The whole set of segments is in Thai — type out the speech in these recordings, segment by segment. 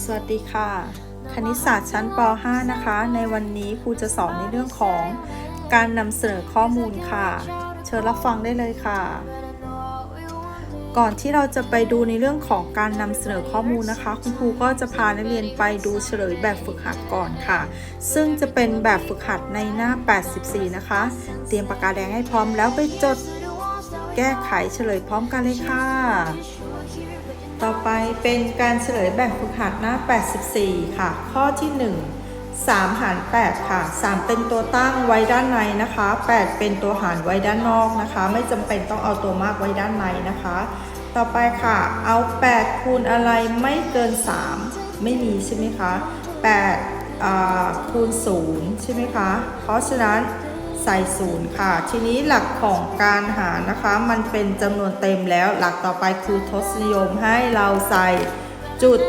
สวัสดีค่ะ คณิตศาสตร์ชั้นป .5 นะคะ ในวันนี้ครูจะสอนในเรื่องของการนำเสนอข้อมูลค่ะ เชิญรับฟังได้เลยค่ะ ก่อนที่เราจะไปดูในเรื่องของการนำเสนอข้อมูลนะคะ คุณครูก็จะพานักเรียนไปดูเฉลยแบบฝึกหัดก่อนค่ะ ซึ่งจะเป็นแบบฝึกหัดในหน้า 84 นะคะ เตรียมปากกาแดงให้พร้อมแล้วไปจดแก้ไขเฉลยพร้อมกันเลยค่ะ ต่อไปเป็นการเฉลยแบบฝึกหัดหน้า 84 ค่ะ ข้อที่ 1 3 หาร 8 ค่ะ 3 เป็นตัวตั้งไว้ด้านในนะคะ 8 เป็นตัวหารไว้ด้านนอกนะคะ ไม่จำเป็นต้องเอาตัวมากไว้ด้านในนะคะ ต่อไปค่ะ เอา 8 คูณอะไรไม่เกิน 3 ไม่มีใช่ไหมคะ8คูณ0ใช่ไหมคะ เพราะฉะนั้น ใส่ศูนย์ค่ะ ทีนี้หลักของการหารนะคะ มันเป็นจำนวนเต็มแล้ว หลักต่อไปคือทศนิยมให้เราใส่จุด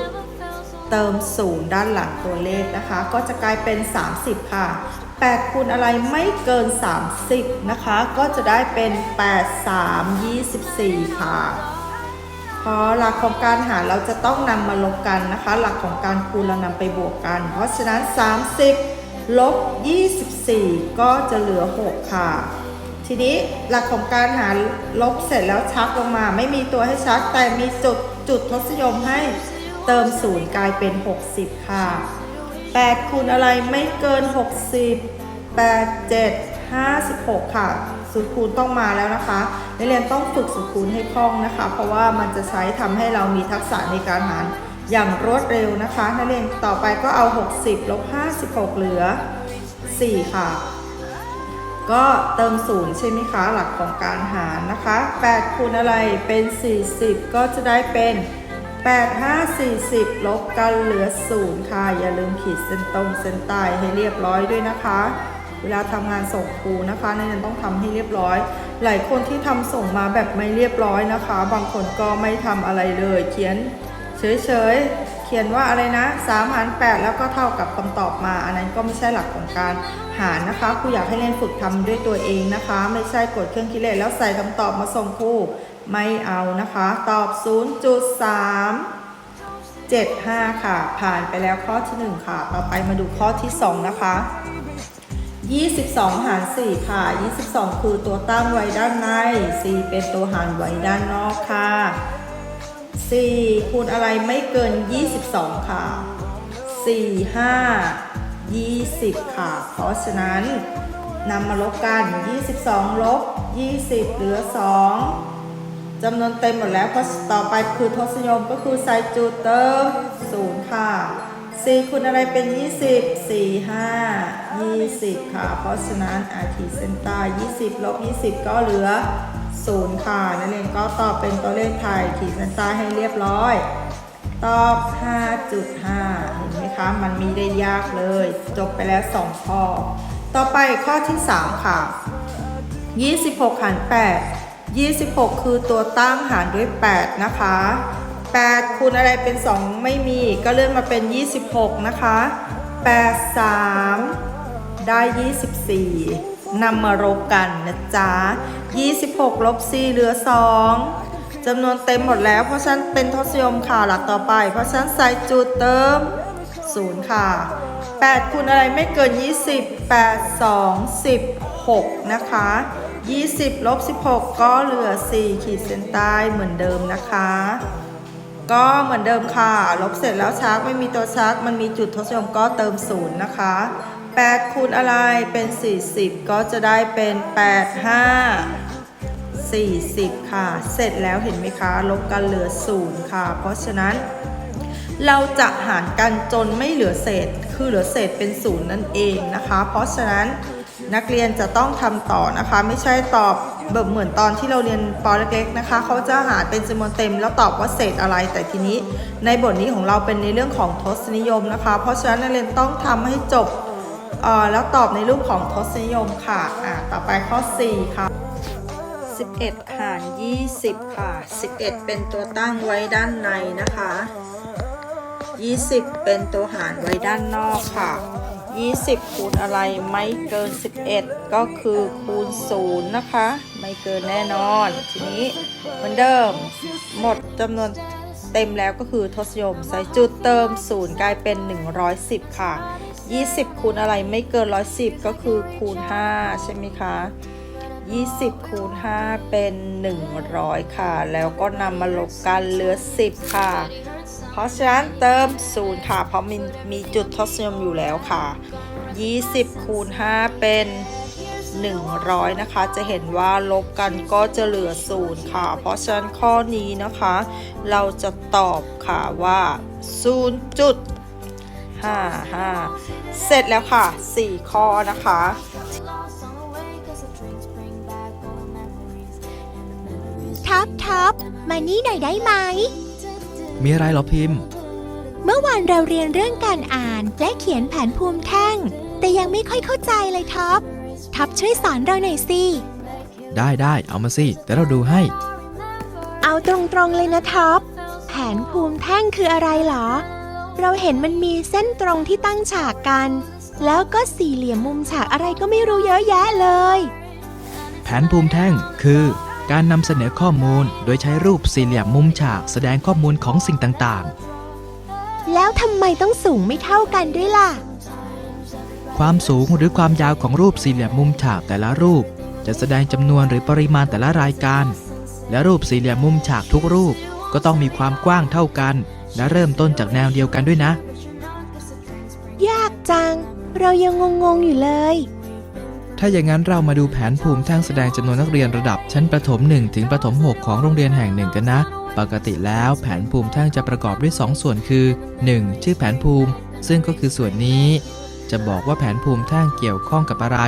เติมศูนย์ด้านหลังตัวเลขนะคะ ก็จะกลายเป็น 30 ค่ะ 8คูณอะไรไม่เกิน 30 นะคะ ก็จะได้เป็น 8 3 24 ค่ะพอหลักของการหารเราจะต้องนำมาลบกันนะคะ หลักของการคูณเรานำไปบวกกัน เพราะฉะนั้น 30 ลบ 24 ก็จะเหลือ 6 ค่ะ ทีนี้หลักของการหารลบเสร็จแล้วชักลงมา ไม่มีตัวให้ชักแต่มีจุดจุดทศนิยมให้เติมศูนย์กลายเป็น 60 ค่ะ 8 คูณอะไรไม่เกิน 60 8 7 56 ค่ะ สูตรคูณต้องมาแล้วนะคะนักเรียนต้องฝึกสูตรคูณให้คล่องนะคะ เพราะว่ามันจะใช้ทำให้เรามีทักษะในการหาร อย่างรวดเร็วนะคะนักเรียนต่อไปก็เอา 60ลบ56 เหลือ 4 ค่ะ ก็เติมศูนย์ใช่ไหมคะ หลักของการหารนะคะ8คูณอะไรเป็น 40 ก็จะได้เป็น 8 5 40 ลบกันเหลือ0ค่ะ อย่าลืมขีดเส้นตรงเส้นใต้ให้เรียบร้อยด้วยนะคะ เวลาทำงานส่งครูนะคะนักเรียนต้องทำให้เรียบร้อยหลายคนที่ทำส่งมาแบบไม่เรียบร้อยนะคะ บางคนก็ไม่ทำอะไรเลย เขียน เฉยๆ เขียนว่าอะไรนะ3หาร8แล้วก็เท่ากับคำตอบมา อันนั้นก็ไม่ใช่หลักของการหารนะคะครูอยากให้เรียนฝึกทำด้วยตัวเองนะคะ ไม่ใช่กดเครื่องคิดเลขแล้วใส่คำตอบมาส่งครูไม่เอานะคะ ตอบ 0.3 75 ค่ะ ผ่านไปแล้วข้อที่ 1 ค่ะ ต่อไปมาดูข้อที่ 2 นะคะ 22 หาร 4 ค่ะ 22 คือตัวตั้งไว้ด้านใน 4 เป็นตัวหารไว้ด้านนอกค่ะ 4คูณอะไรไม่เกิน 22 ค่ะ 4 5 20 ค่ะ เพราะฉะนั้นนำมาลบกัน 22 ลบ 20 เหลือ 2จำนวนเต็มหมดแล้วเพราะต่อไปคือทศนิยมก็คือใส่จุดเติม 0 ค่ะ 4คูณอะไรเป็น 20 4 5 20 ค่ะ เพราะฉะนั้นอาขีเส้นต้20ลบ20 ก็เหลือ 0 ค่ะ นักเรียนก็ตอบเป็นตัวเลขไทยขีดเส้นใต้ให้เรียบร้อย ตอบ 5.5 เห็นไหมคะ มันมีได้ยากเลย จบไปแล้ว 2 ข้อ ต่อไปข้อที่ 3 ค่ะ 26หาร8 26 คือตัวตั้งหารด้วย 8 นะคะ8คูณอะไรเป็น 2 ไม่มีก็เลื่อนมาเป็น 26 นะคะ 8 3 ได้ 24นำมารบกันนะจ๊ะ 26 ลบ 4 เหลือ 2จำนวนเต็มหมดแล้ว เพราะฉะนั้นเป็นทศนิยมค่ะหลักต่อไป เพราะฉะนั้นใส่จุดเติม 0 ค่ะ 8คูณอะไรไม่เกิน 20 8 2 16 นะคะ 20 ลบ 16 ก็เหลือ 4 ขีดเส้นใต้เหมือนเดิมนะคะ ก็เหมือนเดิมค่ะ ลบเสร็จแล้วชักไม่มีตัวชักมันมีจุดทศนิยมก็เติม 0 นะคะ 8 คูณอะไรเป็น 40 ก็จะได้เป็น 8 5 40 ค่ะ เสร็จแล้วเห็นไหมคะ ลบกันเหลือ 0 ค่ะ เพราะฉะนั้น เราจะหารกันจนไม่เหลือเศษ คือเหลือเศษเป็นศูนย์นั่นเองนะคะ เพราะฉะนั้นนักเรียนจะต้องทำต่อนะคะ ไม่ใช่ตอบแบบเหมือนตอนที่เราเรียนปเล็กๆนะคะ เขาจะหารเป็นจำนวนเต็มแล้วตอบว่าเศษอะไร แต่ทีนี้ในบทนี้ของเราเป็นในเรื่องของทศนิยมนะคะ เพราะฉะนั้นนักเรียนต้องทำให้จบ แล้วตอบในรูปของทศนิยมค่ะอ่าต่อไปข้อ 4 ค่ะ 11 หาร 20 ค่ะ 11 เป็นตัวตั้งไว้ด้านในนะคะ 20 เป็นตัวหารไว้ด้านนอกค่ะ 20 คูณอะไรไม่เกิน 11 ก็คือคูณ 0 นะคะ ไม่เกินแน่นอน ทีนี้เหมือนเดิม หมดจำนวนเต็มแล้วก็คือทศนิยม ใส่จุดเติม 0 กลายเป็น 110 ค่ะ 20 คูณอะไรไม่เกิน 110 ก็คือคูณ 5 ใช่ไหมคะ 20 คูณ 5 เป็น 100 ค่ะ แล้วก็นำมาลบกันเหลือ 10 ค่ะ เพราะฉะนั้นเติม 0 ค่ะ เพราะมีมีจุดทศนิยมอยู่แล้วค่ะ 20 คูณ 5 เป็น 100 นะคะ จะเห็นว่าลบกันก็จะเหลือ 0 ค่ะ เพราะฉะนั้นข้อนี้นะคะ เราจะตอบค่ะว่า 0 จุด 55 เสร็จแล้วค่ะ 4 ข้อนะคะ ท็อปท็อปมานี่หน่อยได้ไหม มีอะไรเหรอพิมพ์ เมื่อวานเราเรียนเรื่องการอ่านและเขียนแผนภูมิแท่ง แต่ยังไม่ค่อยเข้าใจเลยท็อป ท็อปช่วยสอนเราหน่อยสิ ได้ได้เอามาสิแต่เราดูให้ เอาตรงๆเลยนะท็อป แผนภูมิแท่งคืออะไรเหรอ เราเห็นมันมีเส้นตรงที่ตั้งฉากกัน แล้วก็สี่เหลี่ยมมุมฉากอะไรก็ไม่รู้เยอะแยะเลย แผนภูมิแท่งคือ การนำเสนอข้อมูลโดยใช้รูปสี่เหลี่ยมมุมฉากแสดงข้อมูลของสิ่งต่างแล้วทำไมต้องสูงไม่เท่ากันด้วยล่ะๆความสูงหรือความยาวของรูปสี่เหลี่ยมมุมฉากแต่ละรูป จะแสดงจำนวนหรือปริมาณแต่ละรายการ และรูปสี่เหลี่ยมมุมฉากทุกรูปก็ต้องมีความกว้างเท่ากัน และเริ่มต้นจากแนวเดียวกันด้วยนะ ยากจัง เรายังงงๆอยู่เลย ถ้าอย่างนั้นเรามาดูแผนภูมิแท่งแสดงจำนวนนักเรียนระดับชั้นประถม 1 ถึงประถม 6 ของโรงเรียนแห่งหนึ่งกันนะ ปกติแล้วแผนภูมิแท่งจะประกอบด้วย 2 ส่วนคือ 1. ชื่อแผนภูมิ ซึ่งก็คือส่วนนี้ จะบอกว่าแผนภูมิแท่งเกี่ยวข้องกับอะไร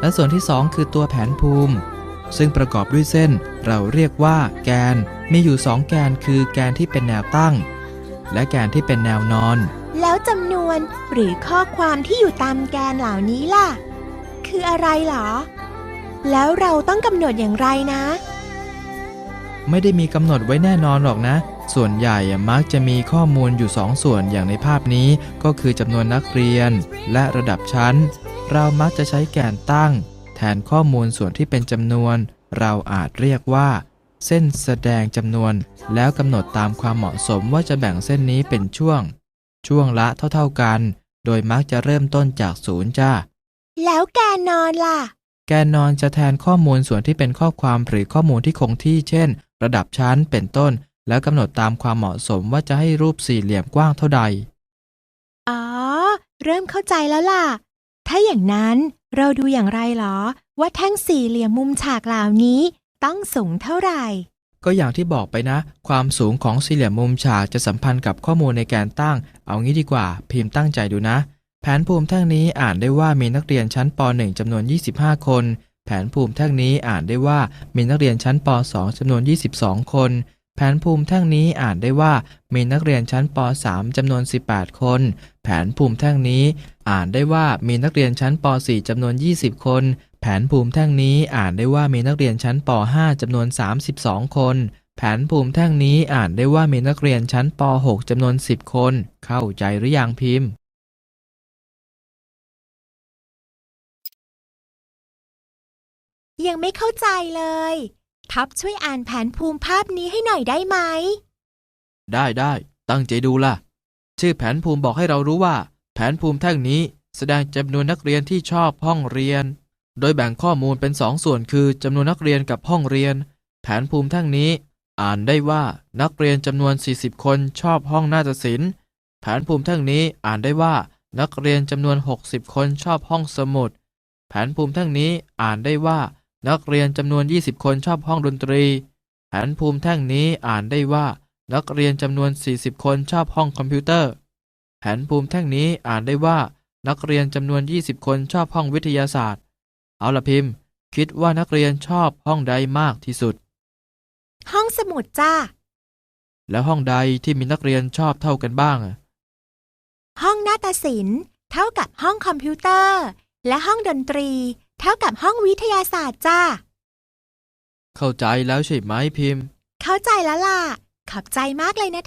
และส่วนที่ 2 คือตัวแผนภูมิซึ่งประกอบด้วยเส้น เราเรียกว่า แกน มีอยู่ 2 แกนคือแกนที่เป็นแนวตั้ง และแกนที่เป็นแนวนอน แล้วจำนวนหรือข้อความที่อยู่ตามแกนเหล่านี้ล่ะ คืออะไรเหรอ แล้วเราต้องกำหนดอย่างไรนะ ไม่ได้มีกำหนดไว้แน่นอนหรอกนะ ส่วนใหญ่อะมักจะมีข้อมูลอยู่2ส่วนอย่างในภาพนี้ก็คือจำนวนนักเรียน และระดับชั้น เรามักจะใช้แกนตั้ง แทนข้อมูลส่วนที่เป็นจำนวน เราอาจเรียกว่า เส้นแสดงจำนวน แล้วกำหนดตามความเหมาะสมว่าจะแบ่งเส้นนี้เป็นช่วง ช่วงละเท่าๆกัน โดยมักจะเริ่มต้นจากศูนย์จ้า แล้วแกนนอนล่ะ แกนนอนจะแทนข้อมูลส่วนที่เป็นข้อความหรือข้อมูลที่คงที่ เช่น ระดับชั้นเป็นต้น แล้วกำหนดตามความเหมาะสมว่าจะให้รูปสี่เหลี่ยมกว้างเท่าใด อ๋อ เริ่มเข้าใจแล้วล่ะ ถ้าอย่างนั้นเราดูอย่างไรเหรอ ว่าแท่งสี่เหลี่ยมมุมฉากเหล่านี้ ต้องสูงเท่าไหร่ ก็อย่างที่บอกไปนะ ความสูงของสี่เหลี่ยมมุมฉากจะสัมพันธ์กับข้อมูลในแกนตั้ง เอางี้ดีกว่า พิมพ์ตั้งใจดูนะ แผนภูมิแท่งนี้อ่านได้ว่ามีนักเรียนชั้นป .1 จำนวน 25 คน แผนภูมิแท่งนี้อ่านได้ว่ามีนักเรียนชั้นป .2 จำนวน 22 คน แผนภูมิแท่งนี้อ่านได้ว่ามีนักเรียนชั้นป .3 จำนวน 18 คน แผนภูมิแท่งนี้ อ่านได้ว่ามีนักเรียนชั้นป .4 จำนวน 20 คน แผนภูมิแท่งนี้อ่านได้ว่ามีนักเรียนชั้นป .5 จำนวน 32 คน แผนภูมิแท่งนี้อ่านได้ว่ามีนักเรียนชั้นป .6 จำนวน 10 คน เข้าใจหรือยังพิมพ์ยังไม่เข้าใจเลย ท็อปช่วยอ่านแผนภูมิภาพนี้ให้หน่อยได้ไหม ได้ได้ตั้งใจดูล่ะ ชื่อแผนภูมิบอกให้เรารู้ว่า แผนภูมิแท่งนี้ แสดงจำนวนนักเรียนที่ชอบห้องเรียน โดยแบ่งข้อมูลเป็นสองส่วนคือจำนวนนักเรียนกับห้องเรียน แผนภูมิแท่งนี้ อ่านได้ว่านักเรียนจำนวน 40 คนชอบห้องนาฏศิลป์แผนภูมิแท่งนี้อ่านได้ว่านักเรียนจำนวน 60 คนชอบห้องสมุด แผนภูมิแท่งนี้อ่านได้ว่า นักเรียนจำนวน 20 คนชอบห้องดนตรี แผนภูมิแท่งนี้อ่านได้ว่า นักเรียนจำนวน 40 คนชอบห้องคอมพิวเตอร์ แผนภูมิแท่งนี้อ่านได้ว่า นักเรียนจำนวน 20 คนชอบห้องวิทยาศาสตร์ เอาละพิมพ์ คิดว่านักเรียนชอบห้องใดมากที่สุด ห้องสมุดจ้า แล้วห้องใดที่มีนักเรียนชอบเท่ากันบ้างอะห้องนาฏศิลป์เท่ากับห้องคอมพิวเตอร์ และห้องดนตรี เท่ากับห้องวิทยาศาสตร์จ้า เข้าใจแล้วใช่ไหมพิมพ์ เข้าใจแล้วล่ะ ขอบใจมากเลยนะ